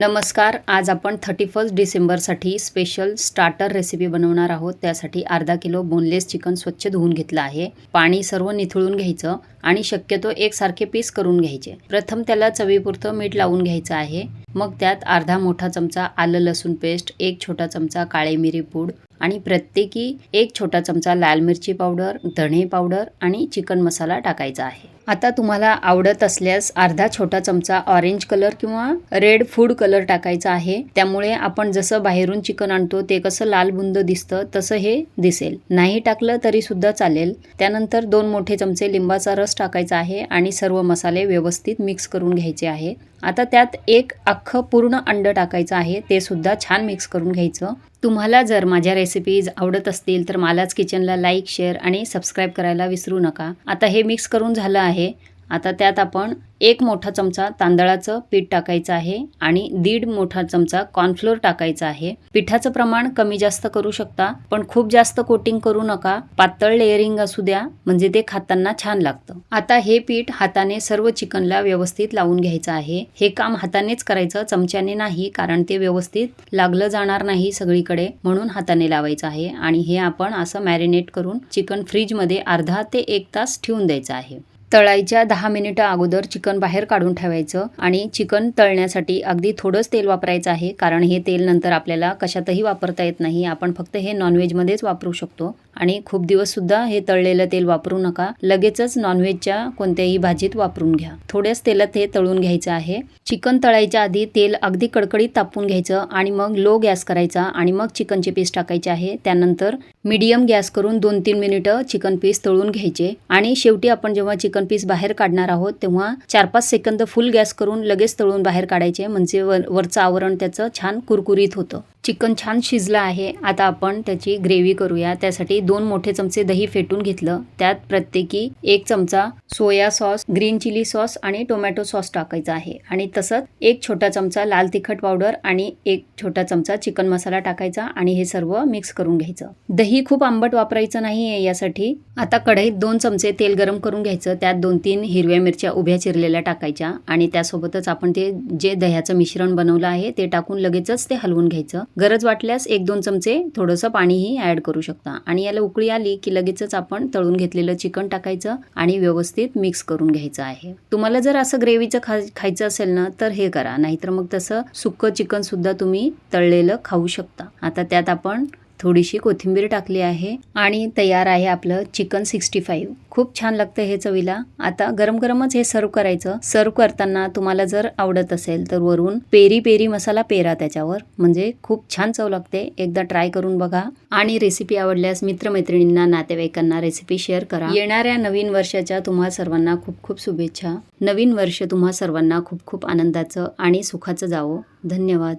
नमस्कार आज आपण थर्टी फर्स्ट डिसेंबरसाठी स्पेशल स्टार्टर रेसिपी बनवणार आहोत. त्यासाठी अर्धा किलो बोनलेस चिकन स्वच्छ धुवून घेतलं आहे. पाणी सर्व निथळून घ्यायचं आणि शक्यतो एकसारखे पीस करून घ्यायचे. प्रथम त्याला चवीपुरतं मीठ लावून घ्यायचं आहे. मग त्यात अर्धा मोठा चमचा आलं लसूण पेस्ट एक छोटा चमचा काळे मिरी पूड आणि प्रत्येकी एक छोटा चमचा लाल मिरची पावडर धणे पावडर आणि चिकन मसाला टाकायचा आहे. आता तुम्हाला आवडत असल्यास अर्धा छोटा चमचा ऑरेंज कलर किंवा रेड फूड कलर टाकायचा आहे. त्यामुळे आपण जसं बाहेरून चिकन आणतो ते कसं लाल बुंद दिसतं तसं हे दिसेल. नाही टाकलं तरी सुद्धा चालेल. त्यानंतर दोन मोठे चमचे लिंबाचा रस टाकायचा आहे आणि सर्व मसाले व्यवस्थित मिक्स करून घ्यायचे आहे. आता त्यात एक अख्खं पूर्ण अंड टाकायचं आहे ते सुद्धा छान मिक्स करून घ्यायचं. तुम्हाला जर माझ्या रेसिपीज आवडत असतील तर मालाच किचनला लाईक शेअर आणि सबस्क्राईब करायला विसरू नका. आता हे मिक्स करून झालं आहे. आता त्यात आपण एक मोठा चमचा तांदळाचं पीठ टाकायचं आहे आणि दीड मोठा चमचा कॉर्नफ्लोअर टाकायचा आहे. पिठाचं प्रमाण कमी जास्त करू शकता पण खूप जास्त कोटिंग करू नका. पातळ लेअरिंग असू द्या म्हणजे ते खाताना छान लागतं. आता हे पीठ हाताने सर्व चिकनला व्यवस्थित लावून घ्यायचं आहे. हे काम हातानेच करायचं चमच्याने नाही कारण ते व्यवस्थित लागलं जाणार नाही सगळीकडे म्हणून हाताने लावायचं आहे. आणि हे आपण असं मॅरिनेट करून चिकन फ्रीजमध्ये अर्धा ते एक तास ठेवून द्यायचं आहे. तळायच्या दहा मिनिटं अगोदर चिकन बाहेर काढून ठेवायचं आणि चिकन तळण्यासाठी अगदी थोडंच तेल वापरायचं आहे कारण हे तेल नंतर आपल्याला कशातही वापरता येत नाही. आपण फक्त हे नॉनव्हेजमध्येच वापरू शकतो. आणि खूप दिवससुद्धा हे तळलेलं तेल वापरू नका. लगेचच नॉनव्हेजच्या कोणत्याही भाजीत वापरून घ्या. थोड्याच तेलात हे तळून घ्यायचं आहे. चिकन तळायच्या आधी तेल अगदी कडकडीत तापून घ्यायचं आणि मग लो गॅस करायचा आणि मग चिकनचे पीस टाकायचे आहे. त्यानंतर मीडियम गॅस करून दोन तीन मिनिटं चिकन पीस तळून घ्यायचे. आणि शेवटी आपण जेव्हा चिकन पीस बाहेर काढणार आहोत तेव्हा चार पाच सेकंद फुल गॅस करून लगेच तळून बाहेर काढायचे म्हणजे वर वरचं आवरण त्याचं छान कुरकुरीत होतं. चिकन छान शिजलं आहे आता आपण त्याची ग्रेव्ही करूया. त्यासाठी दोन मोठे चमचे दही फेटून घेतलं. त्यात प्रत्येकी एक चमचा soya sauce green chilli sauce आणि टोमॅटो सॉस टाकायचा आहे. आणि तसंच एक छोटा चमचा लाल तिखट पावडर आणि एक छोटा चमचा चिकन मसाला टाकायचा आणि हे सर्व मिक्स करून घ्यायचं. दही खूप आंबट वापरायचं नाही आहे यासाठी. आता कढईत दोन चमचे तेल गरम करून घ्यायचं. त्यात दोन तीन हिरव्या मिरच्या उभ्या चिरलेल्या टाकायच्या आणि त्यासोबतच आपण ते जे दह्याचं मिश्रण बनवलं आहे ते टाकून लगेचच ते हलवून घ्यायचं. गरज वाटल्यास एक दोन चमचे थोडंसं पाणीही ॲड करू शकता. आणि याला उकळी आली की लगेचच आपण तळून घेतलेलं चिकन टाकायचं आणि व्यवस्थित मिक्स करून घ्यायचं आहे. तुम्हाला जर असं ग्रेव्हीचं खा खायचं असेल ना तर हे करा. नाहीतर मग तसं सुक्कं चिकन सुद्धा तुम्ही तळलेलं खाऊ शकता. आता त्यात आपण थोडीशी कोथिंबीर टाकली आहे आणि तयार आहे आपलं चिकन सिक्स्टी फाईव्ह. खूप छान लागतं हे चवीला. आता गरम गरमच हे सर्व करायचं. सर्व करताना तुम्हाला जर आवडत असेल तर वरून पेरी पेरी मसाला पेरा त्याच्यावर. म्हणजे खूप छान चव लागते. एकदा ट्राय करून बघा. आणि रेसिपी आवडल्यास मित्रमैत्रिणींना नातेवाईकांना रेसिपी शेअर करा. येणाऱ्या नवीन वर्षाच्या तुम्हा सर्वांना खूप खूप शुभेच्छा. नवीन वर्ष तुम्हा सर्वांना खूप खूप आनंदाचं आणि सुखाचं जावो. धन्यवाद.